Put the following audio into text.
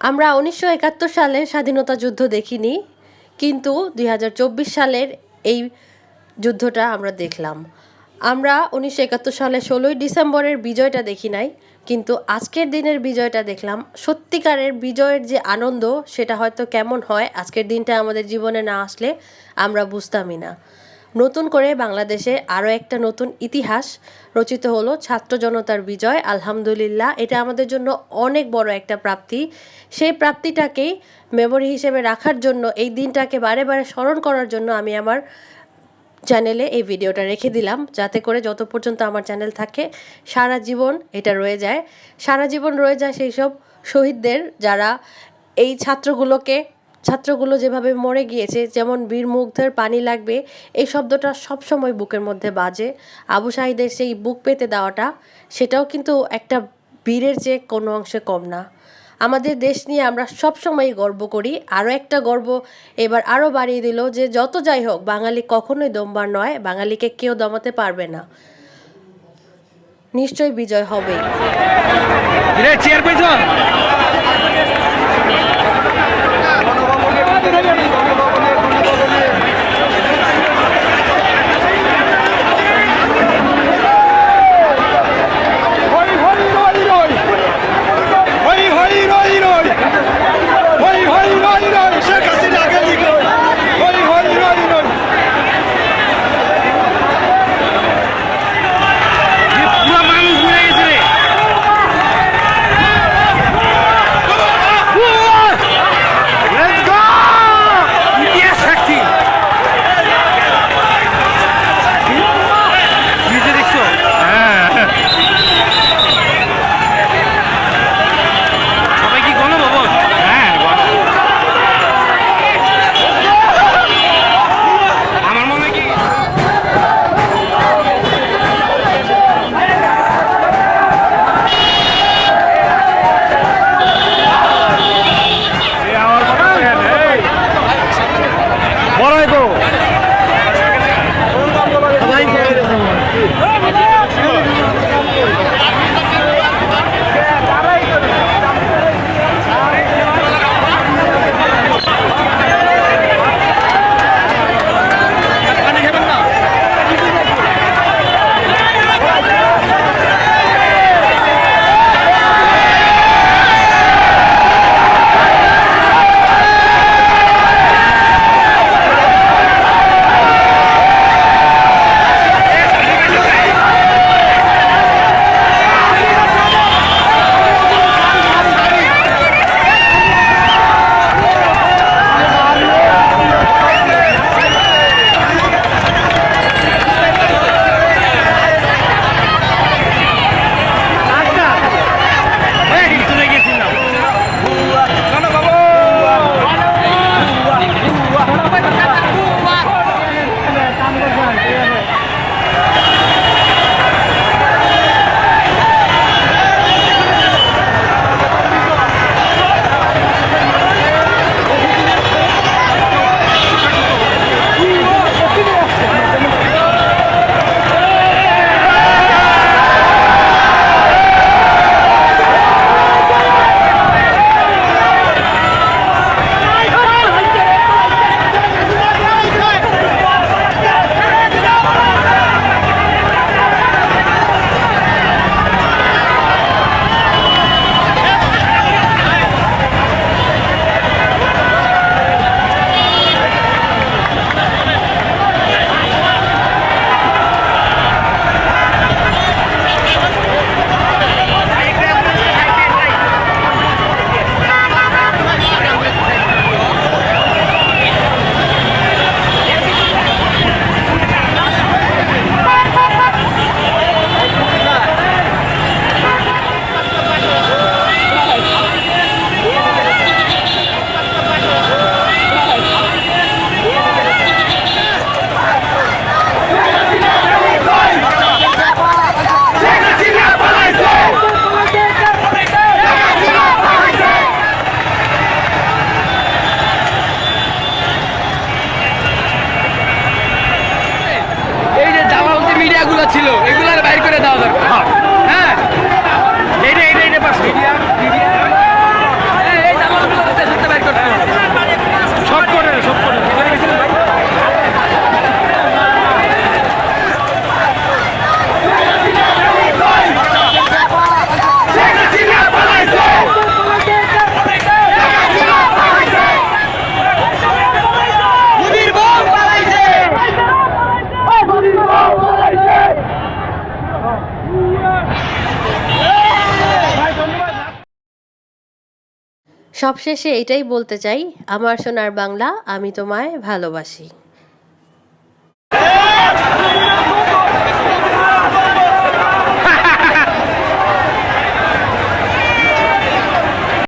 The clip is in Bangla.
আমরা উনিশশো একাত্তর সালে স্বাধীনতা যুদ্ধ দেখিনি, কিন্তু দুই হাজার চব্বিশ সালের এই যুদ্ধটা আমরা দেখলাম। আমরা উনিশশো একাত্তর সালে ষোলোই ডিসেম্বরের বিজয়টা দেখি নাই, কিন্তু আজকের দিনের বিজয়টা দেখলাম। সত্যিকারের বিজয়ের যে আনন্দ, সেটা হয়তো কেমন হয়, আজকের দিনটা আমাদের জীবনে না আসলে আমরা বুঝতামই না। নতুন করে বাংলাদেশে আরও একটা নতুন ইতিহাস রচিত হলো ছাত্র জনতার বিজয়, আলহামদুলিল্লাহ। এটা আমাদের জন্য অনেক বড় একটা প্রাপ্তি। সেই প্রাপ্তিটাকেই মেমোরি হিসেবে রাখার জন্য, এই দিনটাকে বারে বারে স্মরণ করার জন্য আমি আমার চ্যানেলে এই ভিডিওটা রেখে দিলাম। যাতে করে যত পর্যন্ত আমার চ্যানেল থাকে, সারা জীবন এটা রয়ে যায়। সারা জীবন রয়ে যায় সেই সব শহীদদের, যারা এই ছাত্রগুলোকে ছাত্রগুলো যেভাবে মরে গিয়েছে, যেমন বীর মুগ্ধের পানি লাগবে, এই শব্দটা সবসময় বুকের মধ্যে বাজে। আবু সাহিদের সেই বুক পেতে দেওয়াটা, সেটাও কিন্তু একটা বীরের যে কোনো অংশে কম না। আমাদের দেশ নিয়ে আমরা সবসময় গর্ব করি। আরও একটা গর্ব এবার আরও বাড়িয়ে দিল যে, যত যাই হোক, বাঙালি কখনোই দমবার নয়, বাঙালিকে কেউ দমাতে পারবে না। নিশ্চয়ই বিজয় হবেই। ছিল এগুলো বাইর করে দেওয়া দরকার। সবশেষে এটাই বলতে চাই আমার সোনার বাংলা আমি তোমায় ভালোবাসি।